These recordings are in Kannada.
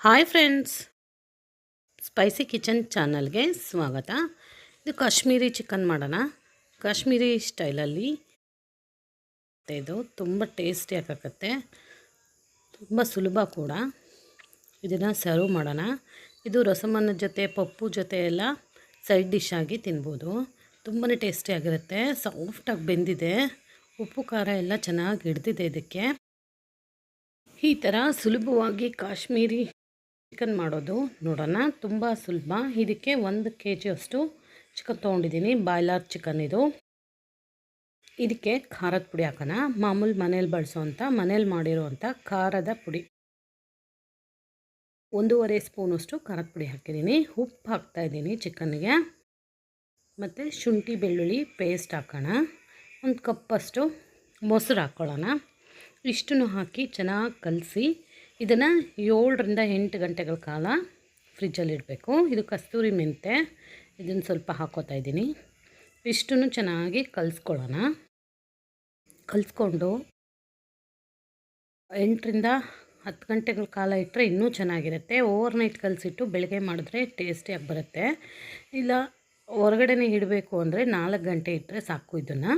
Hi friends. ಸ್ಪೈಸಿ ಕಿಚನ್ ಚಾನಲ್ಗೆ ಸ್ವಾಗತ. ಇದು ಕಾಶ್ಮೀರಿ ಚಿಕನ್ ಮಾಡೋಣ. ಕಾಶ್ಮೀರಿ ಸ್ಟೈಲಲ್ಲಿ ಇದು ತುಂಬ ಟೇಸ್ಟಿಯಾಗಿ ಆಗುತ್ತೆ ತುಂಬ ಸುಲಭ ಕೂಡ. ಇದನ್ನು ಸರ್ವ್ ಮಾಡೋಣ. ಇದು ರಸಮನ್ನ ಜೊತೆ, ಪಪ್ಪು ಜೊತೆ ಎಲ್ಲ ಸೈಡ್ ಡಿಶ್ ಆಗಿ ತಿನ್ಬೋದು. ತುಂಬಾ ಟೇಸ್ಟಿಯಾಗಿರುತ್ತೆ ಸಾಫ್ಟಾಗಿ ಬೆಂದಿದೆ. ಉಪ್ಪು, ಖಾರ ಎಲ್ಲ ಚೆನ್ನಾಗಿ ಹಿಡ್ದಿದೆ ಇದಕ್ಕೆ. ಈ ಥರ ಸುಲಭವಾಗಿ ಕಾಶ್ಮೀರಿ ಚಿಕನ್ ಮಾಡೋದು ನೋಡೋಣ. ತುಂಬ ಸುಲಭ. ಇದಕ್ಕೆ ಒಂದು ಕೆ ಜಿಯಷ್ಟು ಚಿಕನ್ ತೊಗೊಂಡಿದ್ದೀನಿ. ಬಾಯ್ಲರ್ ಚಿಕನ್ ಇದು. ಇದಕ್ಕೆ ಖಾರದ ಪುಡಿ ಹಾಕೋಣ. ಮಾಮೂಲು ಮನೇಲಿ ಬಳಸೋವಂಥ ಮನೇಲಿ ಮಾಡಿರೋವಂಥ ಖಾರದ ಪುಡಿ. ಒಂದೂವರೆ ಸ್ಪೂನಷ್ಟು ಖಾರದ ಪುಡಿ ಹಾಕಿದ್ದೀನಿ. ಉಪ್ಪು ಹಾಕ್ತಾಯಿದ್ದೀನಿ ಚಿಕನ್ಗೆ ಮತ್ತು ಶುಂಠಿ ಬೆಳ್ಳುಳ್ಳಿ ಪೇಸ್ಟ್ ಹಾಕೋಣ. ಒಂದು ಕಪ್ಪಷ್ಟು ಮೊಸರು ಹಾಕ್ಕೊಳ್ಳೋಣ ಇಷ್ಟನ್ನು ಹಾಕಿ ಚೆನ್ನಾಗಿ ಕಲಸಿ ಇದನ್ನು ಏಳರಿಂದ ಎಂಟು ಗಂಟೆಗಳ ಕಾಲ ಫ್ರಿಜ್ಜಲ್ಲಿ ಇಡಬೇಕು. ಇದು ಕಸ್ತೂರಿ ಮೆಂತೆ ಇದನ್ನು ಸ್ವಲ್ಪ ಹಾಕೋತಾ ಇದ್ದೀನಿ. ಇಷ್ಟು ಚೆನ್ನಾಗಿ ಕಲಿಸ್ಕೊಳ್ಳೋಣ. ಕಲಿಸ್ಕೊಂಡು ಎಂಟರಿಂದ ಹತ್ತು ಗಂಟೆಗಳ ಕಾಲ ಇಟ್ಟರೆ ಇನ್ನೂ ಚೆನ್ನಾಗಿರುತ್ತೆ. ಓವರ್ ನೈಟ್ ಕಲಸಿಟ್ಟು ಬೆಳಗ್ಗೆ ಮಾಡಿದ್ರೆ ಟೇಸ್ಟಿಯಾಗಿ ಬರುತ್ತೆ. ಇಲ್ಲ, ಹೊರಗಡೆನೇ ಇಡಬೇಕು ಅಂದರೆ ನಾಲ್ಕು ಗಂಟೆ ಇಟ್ಟರೆ ಸಾಕು ಇದನ್ನು.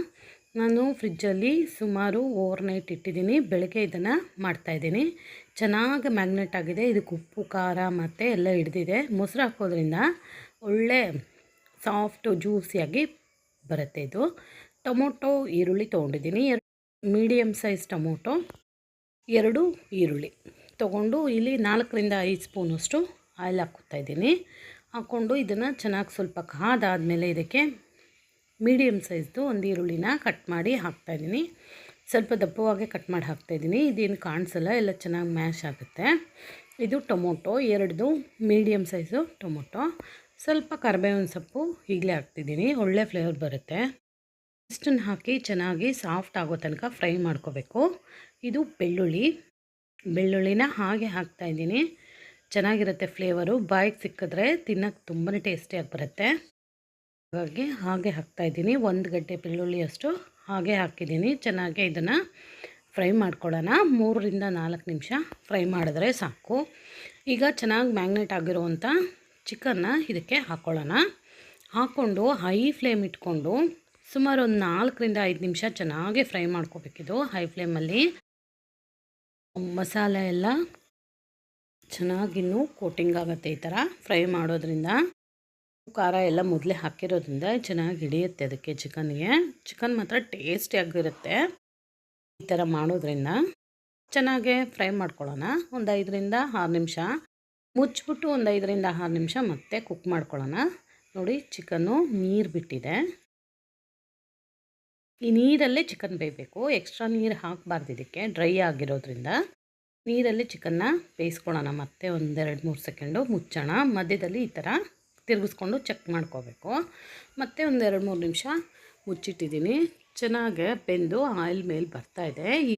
ನಾನು ಫ್ರಿಜ್ಜಲ್ಲಿ ಸುಮಾರು ಓವರ್ ನೈಟ್ ಇಟ್ಟಿದ್ದೀನಿ. ಬೆಳಗ್ಗೆ ಇದನ್ನು ಮಾಡ್ತಾಯಿದ್ದೀನಿ ಚೆನ್ನಾಗಿ ಮ್ಯಾಗ್ನೆಟ್ ಆಗಿದೆ. ಇದಕ್ಕೆ ಉಪ್ಪು, ಖಾರ ಮತ್ತು ಎಲ್ಲ ಹಿಡ್ದಿದೆ. ಮೊಸರು ಹಾಕೋದ್ರಿಂದ ಒಳ್ಳೆ ಸಾಫ್ಟ್ ಜ್ಯೂಸಿಯಾಗಿ ಬರುತ್ತೆ ಇದು. ಟೊಮೊಟೊ, ಈರುಳ್ಳಿ ತೊಗೊಂಡಿದ್ದೀನಿ. ಮೀಡಿಯಮ್ ಸೈಜ್ ಟೊಮೊಟೊ, ಎರಡು ಈರುಳ್ಳಿ. ತೊಗೊಂಡು ಇಲ್ಲಿ ನಾಲ್ಕರಿಂದ ಐದು ಸ್ಪೂನಷ್ಟು ಆಯಿಲ್ ಹಾಕ್ಕೊತಾ ಇದ್ದೀನಿ. ಹಾಕ್ಕೊಂಡು ಇದನ್ನು ಚೆನ್ನಾಗಿ ಸ್ವಲ್ಪ ಕಾದಾದಮೇಲೆ ಇದಕ್ಕೆ ಮೀಡಿಯಮ್ ಸೈಜ್ದು ಒಂದು ಈರುಳ್ಳಿನ ಕಟ್ ಮಾಡಿ ಹಾಕ್ತಾಯಿದ್ದೀನಿ ಸ್ವಲ್ಪ ದಪ್ಪವಾಗೆ ಕಟ್ ಮಾಡಿ ಹಾಕ್ತಾಯಿದ್ದೀನಿ ಇದೇನು ಕಾಣಿಸಲ್ಲ, ಎಲ್ಲ ಚೆನ್ನಾಗಿ ಮ್ಯಾಶ್ ಆಗುತ್ತೆ. ಇದು ಟೊಮೊಟೊ, ಎರಡ್ದು ಮೀಡಿಯಮ್ ಸೈಜು ಟೊಮೊಟೊ. ಸ್ವಲ್ಪ ಕರಿಬೇವಿನ ಸೊಪ್ಪು ಈಗಲೇ ಹಾಕ್ತಿದ್ದೀನಿ, ಒಳ್ಳೆ ಫ್ಲೇವರ್ ಬರುತ್ತೆ. ಇಷ್ಟನ್ನು ಹಾಕಿ ಚೆನ್ನಾಗಿ ಸಾಫ್ಟ್ ಆಗೋ ತನಕ ಫ್ರೈ ಮಾಡ್ಕೋಬೇಕು. ಇದು ಬೆಳ್ಳುಳ್ಳಿ. ಬೆಳ್ಳುಳ್ಳಿನ ಹಾಗೆ ಹಾಕ್ತಾಯಿದ್ದೀನಿ ಚೆನ್ನಾಗಿರುತ್ತೆ ಫ್ಲೇವರು. ಬಾಯಿಗೆ ಸಿಕ್ಕಿದ್ರೆ ತಿನ್ನೋಕ್ಕೆ ತುಂಬಾ ಟೇಸ್ಟಿಯಾಗಿ ಬರುತ್ತೆ. ಹಾಗೆ ಹಾಕ್ತಾಯಿದ್ದೀನಿ ಒಂದು ಗಡ್ಡೆ ಬೆಳ್ಳುಳ್ಳಿಯಷ್ಟು ಹಾಗೆ ಹಾಕಿದ್ದೀನಿ. ಚೆನ್ನಾಗಿ ಇದನ್ನು ಫ್ರೈ ಮಾಡ್ಕೊಳ್ಳೋಣ. ಮೂರರಿಂದ ನಾಲ್ಕು ನಿಮಿಷ ಫ್ರೈ ಮಾಡಿದ್ರೆ ಸಾಕು. ಈಗ ಚೆನ್ನಾಗಿ ಮ್ಯಾಗ್ನೆಟ್ ಆಗಿರುವಂಥ ಚಿಕನ್ನ ಇದಕ್ಕೆ ಹಾಕ್ಕೊಳ್ಳೋಣ ಹಾಕ್ಕೊಂಡು ಹೈ ಫ್ಲೇಮ್ ಇಟ್ಕೊಂಡು ಸುಮಾರು ಒಂದು ನಾಲ್ಕರಿಂದ ಐದು ನಿಮಿಷ ಚೆನ್ನಾಗಿ ಫ್ರೈ ಮಾಡ್ಕೋಬೇಕಿದು ಹೈ ಫ್ಲೇಮಲ್ಲಿ ಮಸಾಲೆ ಎಲ್ಲ ಚೆನ್ನಾಗಿನ್ನೂ ಕೋಟಿಂಗ್ ಆಗುತ್ತೆ ಈ ಥರ ಫ್ರೈ ಮಾಡೋದ್ರಿಂದ. ಖಾರ ಎಲ್ಲ ಮೊದಲೇ ಹಾಕಿರೋದ್ರಿಂದ ಚೆನ್ನಾಗಿ ಹಿಡಿಯುತ್ತೆ ಅದಕ್ಕೆ ಚಿಕನ್ಗೆ ಚಿಕನ್ ಮಾತ್ರ ಟೇಸ್ಟಿಯಾಗಿರುತ್ತೆ ಈ ಥರ ಮಾಡೋದ್ರಿಂದ ಚೆನ್ನಾಗೆ ಫ್ರೈ ಮಾಡ್ಕೊಳ್ಳೋಣ. ಒಂದು ಐದರಿಂದ ಆರು ನಿಮಿಷ. ಮುಚ್ಚಿಬಿಟ್ಟು ಒಂದು ಐದರಿಂದ ಆರು ನಿಮಿಷ ಮತ್ತೆ ಕುಕ್ ಮಾಡ್ಕೊಳ್ಳೋಣ. ನೋಡಿ ಚಿಕನ್ನು ನೀರು ಬಿಟ್ಟಿದೆ. ಈ ನೀರಲ್ಲೇ ಚಿಕನ್ ಬೇಯಬೇಕು. ಎಕ್ಸ್ಟ್ರಾ ನೀರು ಹಾಕಬಾರ್ದು ಇದಕ್ಕೆ. ಡ್ರೈ ಆಗಿರೋದ್ರಿಂದ ನೀರಲ್ಲಿ ಚಿಕನ್ನ ಬೇಯಿಸ್ಕೊಳ್ಳೋಣ. ಮತ್ತೆ ಒಂದೆರಡು ಮೂರು ಸೆಕೆಂಡು ಮುಚ್ಚೋಣ. ಮಧ್ಯದಲ್ಲಿ ಈ ಥರ ತಿರುಗಿಸ್ಕೊಂಡು ಚೆಕ್ ಮಾಡ್ಕೋಬೇಕು. ಮತ್ತು ಎರಡು ಮೂರು ನಿಮಿಷ ಮುಚ್ಚಿಟ್ಟಿದ್ದೀನಿ. ಚೆನ್ನಾಗಿ ಬೆಂದು ಆಯಿಲ್ ಮೇಲೆ ಬರ್ತಾಯಿದೆ ಈ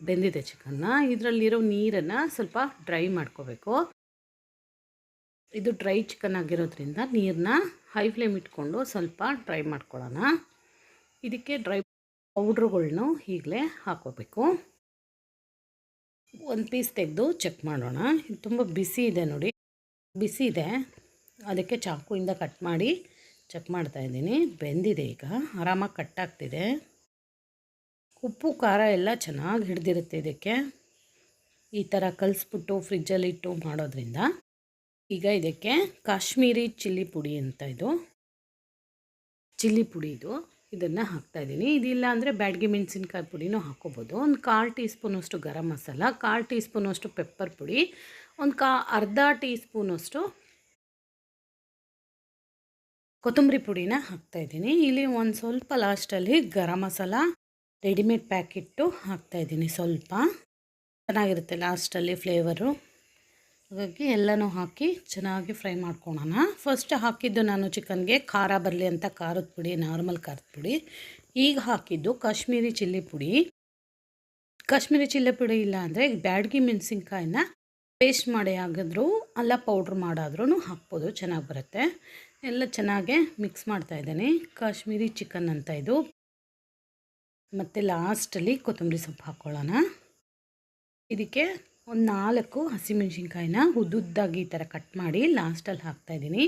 ಬೆಂದಿದೆ ಚಿಕನ್ನ. ಇದರಲ್ಲಿರೋ ನೀರನ್ನು ಸ್ವಲ್ಪ ಡ್ರೈ ಮಾಡ್ಕೋಬೇಕು. ಇದು ಡ್ರೈ ಚಿಕನ್ ಆಗಿರೋದ್ರಿಂದ ನೀರನ್ನ ಹೈ ಫ್ಲೇಮ್ ಇಟ್ಕೊಂಡು ಸ್ವಲ್ಪ ಡ್ರೈ ಮಾಡ್ಕೊಳ್ಳೋಣ. ಇದಕ್ಕೆ ಡ್ರೈ ಪೌಡ್ರುಗಳ್ನು ಈಗಲೇ ಹಾಕೋಬೇಕು. ಒಂದು ಪೀಸ್ ತೆಗೆದು ಚೆಕ್ ಮಾಡೋಣ. ಇದು ತುಂಬ ಬಿಸಿ ಇದೆ ನೋಡಿ. ಬಿಸಿ ಇದೆ. ಅದಕ್ಕೆ ಚಾಕುಯಿಂದ ಕಟ್ ಮಾಡಿ ಚೆಕ್ ಮಾಡ್ತಾಯಿದ್ದೀನಿ ಬೆಂದಿದೆ ಈಗ. ಆರಾಮಾಗಿ ಕಟ್ಟಾಗ್ತಿದೆ ಉಪ್ಪು, ಖಾರ ಎಲ್ಲ ಚೆನ್ನಾಗಿ ಹಿಡ್ದಿರುತ್ತೆ ಇದಕ್ಕೆ. ಈ ಥರ ಕಲಿಸ್ಬಿಟ್ಟು ಫ್ರಿಜ್ಜಲ್ಲಿಟ್ಟು ಮಾಡೋದ್ರಿಂದ. ಈಗ ಇದಕ್ಕೆ ಕಾಶ್ಮೀರಿ ಚಿಲ್ಲಿ ಪುಡಿ ಅಂತ ಇದು. ಚಿಲ್ಲಿ ಪುಡಿ ಇದು. ಇದನ್ನು ಹಾಕ್ತಾಯಿದ್ದೀನಿ ಇದಿಲ್ಲ ಅಂದರೆ ಬ್ಯಾಡ್ಗೆ ಮೆಣಸಿನ್ಕಾಯಿ ಪುಡಿನೂ ಹಾಕೋಬೋದು. ಒಂದು ಕಾಲು ಟೀ ಸ್ಪೂನಷ್ಟು ಗರಂ ಮಸಾಲ, ಕಾಲು ಟೀ ಸ್ಪೂನಷ್ಟು ಪೆಪ್ಪರ್ ಪುಡಿ, ಒಂದು ಕಾ ಅರ್ಧ ಟೀ ಸ್ಪೂನಷ್ಟು ಕೊತ್ತಂಬರಿ ಪುಡಿನ ಹಾಕ್ತಾಯಿದ್ದೀನಿ ಇಲ್ಲಿ ಒಂದು ಸ್ವಲ್ಪ ಲಾಸ್ಟಲ್ಲಿ ಗರಂ ಮಸಾಲ ರೆಡಿಮೇಡ್ ಪ್ಯಾಕೆಟ್ಟು ಹಾಕ್ತಾಯಿದ್ದೀನಿ ಸ್ವಲ್ಪ. ಚೆನ್ನಾಗಿರುತ್ತೆ ಲಾಸ್ಟಲ್ಲಿ ಫ್ಲೇವರು ಹಾಗಾಗಿ ಎಲ್ಲನೂ ಹಾಕಿ ಚೆನ್ನಾಗಿ ಫ್ರೈ ಮಾಡ್ಕೊಳೋಣ. ಫಸ್ಟ್ ಹಾಕಿದ್ದು ನಾನು ಚಿಕನ್ಗೆ ಖಾರ ಬರಲಿ ಅಂತ ಖಾರದ ಪುಡಿ ನಾರ್ಮಲ್ ಖಾರದ ಪುಡಿ. ಈಗ ಹಾಕಿದ್ದು ಕಾಶ್ಮೀರಿ ಚಿಲ್ಲಿ ಪುಡಿ. ಕಾಶ್ಮೀರಿ ಚಿಲ್ಲಿ ಪುಡಿ ಇಲ್ಲ ಅಂದರೆ ಬ್ಯಾಡ್ಗಿ ಮೆಣಸಿನ್ಕಾಯಿನ ಪೇಸ್ಟ್ ಮಾಡಿ ಆಗಿದ್ರು, ಅಲ್ಲ ಪೌಡ್ರ್ ಮಾಡಾದ್ರೂ ಹಾಕ್ಬೋದು, ಚೆನ್ನಾಗಿ ಬರುತ್ತೆ. ಎಲ್ಲ ಚೆನ್ನಾಗೆ ಮಿಕ್ಸ್ ಮಾಡ್ತಾ ಇದ್ದೇನೆ. ಕಾಶ್ಮೀರಿ ಚಿಕನ್ ಅಂತ ಇದು. ಮತ್ತು ಲಾಸ್ಟಲ್ಲಿ ಕೊತ್ತಂಬರಿ ಸೊಪ್ಪು ಹಾಕ್ಕೊಳ್ಳೋಣ ಇದಕ್ಕೆ ಒಂದು ನಾಲ್ಕು ಹಸಿಮೆಣ್ಸಿನ್ಕಾಯಿನ ಉದ್ದುದ್ದಾಗಿ ಈ ಥರ ಕಟ್ ಮಾಡಿ ಲಾಸ್ಟಲ್ಲಿ ಹಾಕ್ತಾಯಿದ್ದೀನಿ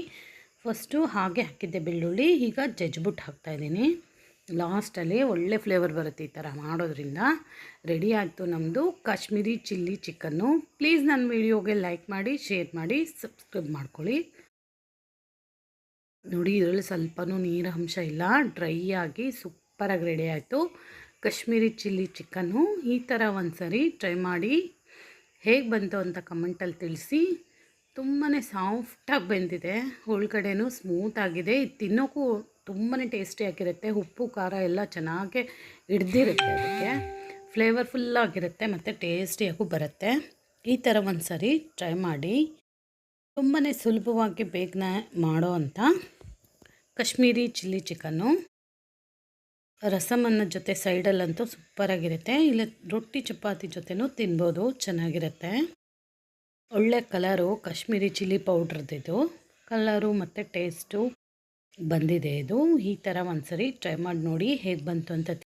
ಫಸ್ಟು ಹಾಗೆ ಹಾಕಿದ್ದೆ ಬೆಳ್ಳುಳ್ಳಿ, ಈಗ ಜಜ್ಬಿಟ್ಟು ಹಾಕ್ತಾಯಿದ್ದೀನಿ ಲಾಸ್ಟಲ್ಲಿ ಒಳ್ಳೆ ಫ್ಲೇವರ್ ಬರುತ್ತೆ ಈ ಥರ ಮಾಡೋದ್ರಿಂದ. ರೆಡಿ ಆಯಿತು ನಮ್ಮದು ಕಾಶ್ಮೀರಿ ಚಿಲ್ಲಿ ಚಿಕನ್ನು. ಪ್ಲೀಸ್ ನನ್ನ ವಿಡಿಯೋಗೆ ಲೈಕ್ ಮಾಡಿ, ಶೇರ್ ಮಾಡಿ, ಸಬ್ಸ್ಕ್ರೈಬ್ ಮಾಡ್ಕೊಳ್ಳಿ. ನೋಡಿ, ಇದರಲ್ಲಿ ಸ್ವಲ್ಪನೂ ನೀರು ಅಂಶ ಇಲ್ಲ. ಡ್ರೈ ಆಗಿ ಸೂಪರಾಗಿ ರೆಡಿ ಆಯಿತು. ಕಾಶ್ಮೀರಿ ಚಿಲ್ಲಿ ಚಿಕನ್ನು ಈ ಥರ ಒಂದ್ಸರಿ ಟ್ರೈ ಮಾಡಿ. ಹೇಗೆ ಬಂತು ಅಂತ ಕಮೆಂಟಲ್ಲಿ ತಿಳಿಸಿ. ತುಂಬಾ ಸಾಫ್ಟಾಗಿ ಬೆಂದಿದೆ. ಒಳಗಡೆನೂ ಸ್ಮೂತಾಗಿದೆ ತಿನ್ನೋಕ್ಕೂ ತುಂಬಾ ಟೇಸ್ಟಿಯಾಗಿರುತ್ತೆ ಉಪ್ಪು, ಖಾರ ಎಲ್ಲ ಚೆನ್ನಾಗೆ ಹಿಡ್ದಿರುತ್ತೆ ಅದಕ್ಕೆ. ಫ್ಲೇವರ್ಫುಲ್ಲಾಗಿರುತ್ತೆ ಮತ್ತು ಟೇಸ್ಟಿಯಾಗೂ ಬರುತ್ತೆ. ಈ ಥರ ಒಂದು ಸರಿ ಟ್ರೈ ಮಾಡಿ. ತುಂಬಾ ಸುಲಭವಾಗಿ ಬೇಗನೆ ಮಾಡೋ ಅಂಥ ಕಾಶ್ಮೀರಿ ಚಿಲ್ಲಿ ಚಿಕನ್ನು. ರಸಮನ್ನ ಜೊತೆ ಸೈಡಲ್ಲಂತೂ ಸೂಪರಾಗಿರುತ್ತೆ. ಇಲ್ಲ, ರೊಟ್ಟಿ ಚಪಾತಿ ಜೊತೆನೂ ತಿನ್ಬೋದು, ಚೆನ್ನಾಗಿರುತ್ತೆ. ಒಳ್ಳೆ ಕಲರು ಕಾಶ್ಮೀರಿ ಚಿಲ್ಲಿ ಪೌಡ್ರದ್ದು ಕಲರು ಮತ್ತು ಟೇಸ್ಟು ಬಂದಿದೆ ಇದು. ಈ ಥರ ಒಂದು ಸರಿ ಟ್ರೈ ಮಾಡಿ ನೋಡಿ ಹೇಗೆ ಬಂತು ಅಂತ